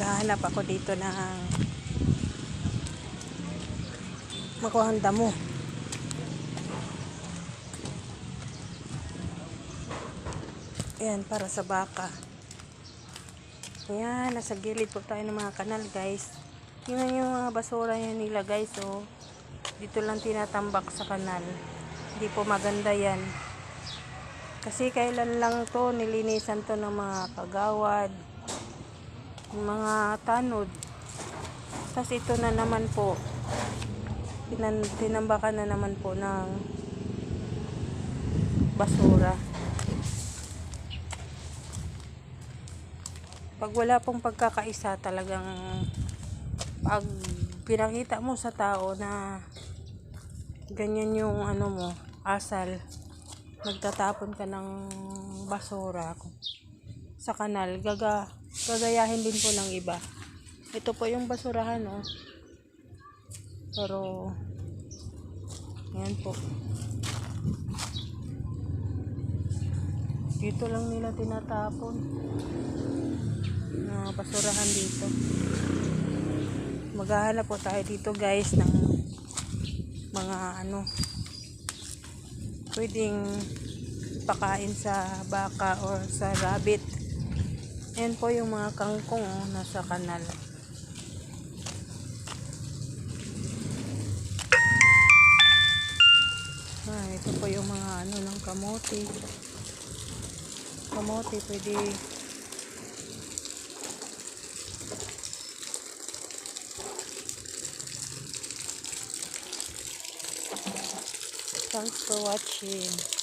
Maghahanap ako dito ng makuhang damo. Ayan, para sa baka. Ayan, nasa gilid po tayo ng mga kanal, guys. Yun yung mga basura yan nila, guys. So, dito lang tinatambak sa kanal. Hindi po maganda yan. Kasi kailan lang to, nilinisan to ng mga kagawad, mga tanod. Tapos ito na naman po, tinan, tinambakan na naman po ng basura. Pag wala pong pagkakaisa, talagang pag pinakita mo sa tao na ganyan yung ano mo, asal, nagtatapon ka ng basura sa kanal, gaga, gagayahin din po ng iba. Ito po yung basurahan, oh. Pero, yan po. Dito lang nila tinatapon na basurahan dito. Maghahanap po tayo dito guys ng mga ano pwedeng pakain sa baka or sa rabbit. Ayan po yung mga kangkong oh, nasa kanal. Ah, ito po yung mga ano ng kamote. Kamote pwede Thanks for watching.